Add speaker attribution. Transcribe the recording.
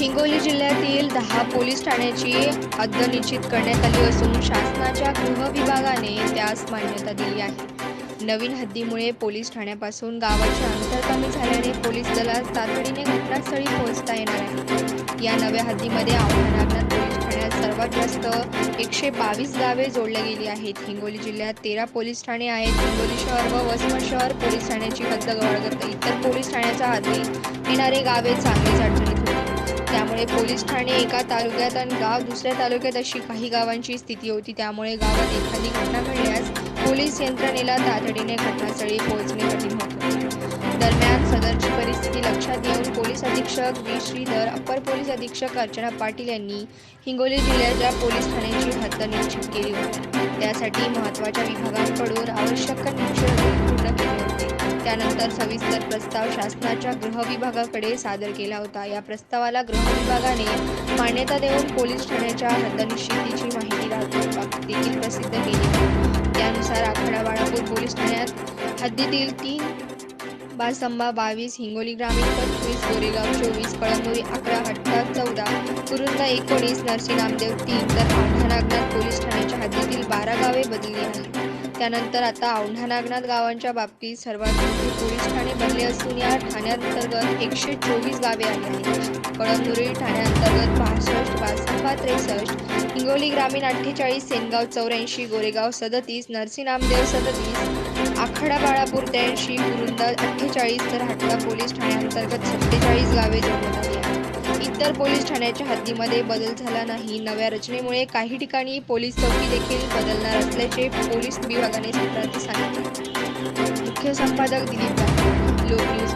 Speaker 1: हिंगोली जिल्ह्यातील दहा पोलीस ठाण्याची हद्द निश्चित करण्यात आली असून शासनाच्या गृह विभागाने त्यास मान्यता दिली आहे. नवीन हद्दीमुळे पोलीस ठाण्यापासून गावाचे अंतर कमी झाल्याने पोलीस दलास तातडीने घटनास्थळी पोहोचता येणार आहे. या नव्या हद्दीमध्ये औरंगाबाद पोलीस ठाण्यात सर्वात जास्त एकशे बावीस गावे जोडली गेली आहेत. हिंगोली जिल्ह्यात तेरा पोलीस ठाणे आहेत. हिंगोली शहर व वसमत शहर पोलीस ठाण्याची हद्द करते इतर पोलीस ठाण्याच्या हद्दीत येणारे गावे चांगलीच अडचणी त्यामुळे पोलीस ठाणे एका तालुक्यात आणि गाव दुसऱ्या तालुक्यात अशी काही गावांची स्थिती होती. त्यामुळे गावात एखादी घटना घडल्यास पोलीस यंत्रणेला तातडीने घटनास्थळी पोहोचणे कठीण होते. दरम्यान सदरची परिस्थिती लक्षात घेऊन पोलीस अधीक्षक वि श्रीधर अप्पर पोलीस अधीक्षक अर्चना पाटील यांनी हिंगोली जिल्ह्याच्या पोलीस ठाण्याची हद्द निश्चित केली होती. त्यासाठी महत्त्वाच्या विभागांकडून आवश्यक निरीक्षण पूर्ण त्यानंतर सविस्तर प्रस्ताव शासनाच्या गृह विभागाकडे सादर केला होता. या प्रस्तावाला गृह विभागाने मान्यता देऊन पोलीस ठाण्याच्या हद्दनिश्चितीची माहिती राहतो देखील प्रसिद्ध केली. त्यानुसार आखाडा बाळापूर पोलीस ठाण्यात हद्दीतील तीन बासंबा बावीस हिंगोली ग्रामीण पंचवीस गोरेगाव चोवीस कळमनुरी अकरा हट्टा चौदा कुरुंदा एकोणीस नरसी नामदेव तीन तर नागनाथ पोलीस ठाण्याच्या हद्दीतील बारा गावे बदलली आहेत. त्यानंतर आता औंढा नागनाथ गावांच्या बाबतीत सर्वात मोठे पोलीस ठाणे बनले असून या ठाण्याअंतर्गत एकशे चोवीस गावे आली आहेत. कळमनुरी ठाण्याअंतर्गत पासष्ट बासंबा त्रेसष्ट हिंगोली ग्रामीण अठ्ठेचाळीस सेनगाव चौऱ्याऐंशी गोरेगाव सदतीस नरसी नामदेव सदतीस आखाडा बाळापूर त्र्याऐंशी कुरुंदा अठ्ठेचाळीस तर हट्टा पोलीस ठाण्याअंतर्गत सत्तेचाळीस गावे जोडण्यात आली आहेत. इतर पोलीस ठाण्याच्या हद्दीमध्ये बदल झाला नाही. नव्या रचनेमुळे काही ठिकाणी पोलीस चौकी देखील बदलणार असल्याचे पोलीस विभागाने सूत्रांनी सांगितले. मुख्य संपादक दिलीप लोक न्यूज